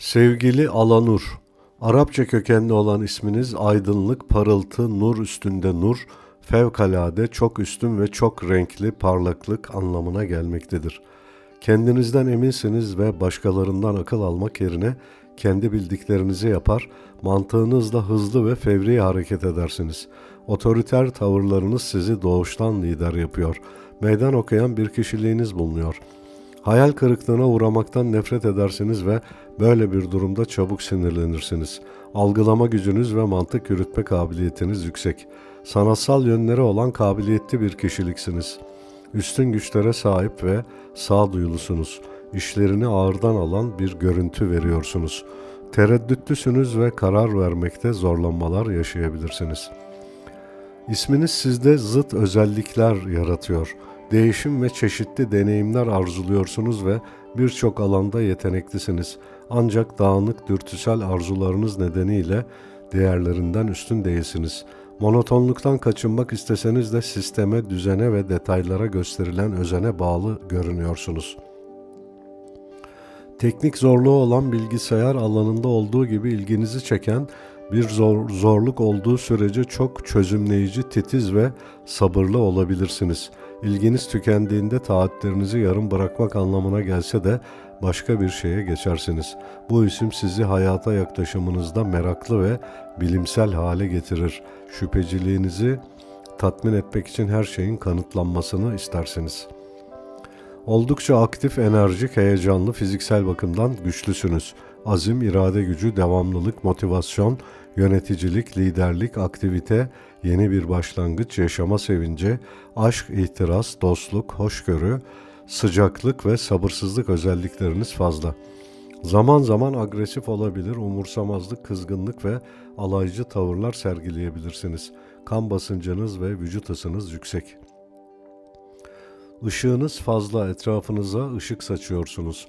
Sevgili Alanur, Arapça kökenli olan isminiz aydınlık, parıltı, nur üstünde nur, fevkalade, çok üstün ve çok renkli, parlaklık anlamına gelmektedir. Kendinizden eminsiniz ve başkalarından akıl almak yerine kendi bildiklerinizi yapar, mantığınızla hızlı ve fevri hareket edersiniz. Otoriter tavırlarınız sizi doğuştan lider yapıyor. Meydan okuyan bir kişiliğiniz bulunuyor.'' Hayal kırıklığına uğramaktan nefret edersiniz ve böyle bir durumda çabuk sinirlenirsiniz. Algılama gücünüz ve mantık yürütme kabiliyetiniz yüksek. Sanatsal yönleri olan kabiliyetli bir kişiliksiniz. Üstün güçlere sahip ve sağduyulusunuz. İşlerini ağırdan alan bir görüntü veriyorsunuz. Tereddütlüsünüz ve karar vermekte zorlanmalar yaşayabilirsiniz.'' İsminiz sizde zıt özellikler yaratıyor. Değişim ve çeşitli deneyimler arzuluyorsunuz ve birçok alanda yeteneklisiniz. Ancak dağınık dürtüsel arzularınız nedeniyle değerlerinden üstün değilsiniz. Monotonluktan kaçınmak isteseniz de sisteme, düzene ve detaylara gösterilen özene bağlı görünüyorsunuz.'' teknik zorluğu olan bilgisayar alanında olduğu gibi ilginizi çeken bir zor, zorluk olduğu sürece çok çözümleyici, titiz ve sabırlı olabilirsiniz. İlginiz tükendiğinde taahhütlerinizi yarım bırakmak anlamına gelse de başka bir şeye geçersiniz. Bu isim sizi hayata yaklaşımınızda meraklı ve bilimsel hale getirir. Şüpheciliğinizi tatmin etmek için her şeyin kanıtlanmasını istersiniz.'' Oldukça aktif, enerjik, heyecanlı, fiziksel bakımdan güçlüsünüz. Azim, irade gücü, devamlılık, motivasyon, yöneticilik, liderlik, aktivite, yeni bir başlangıç, yaşama sevinci, aşk, ihtiras, dostluk, hoşgörü, sıcaklık ve sabırsızlık özellikleriniz fazla. Zaman zaman agresif olabilir, umursamazlık, kızgınlık ve alaycı tavırlar sergileyebilirsiniz. Kan basıncınız ve vücut ısınız yüksek. Işığınız fazla, etrafınıza ışık saçıyorsunuz.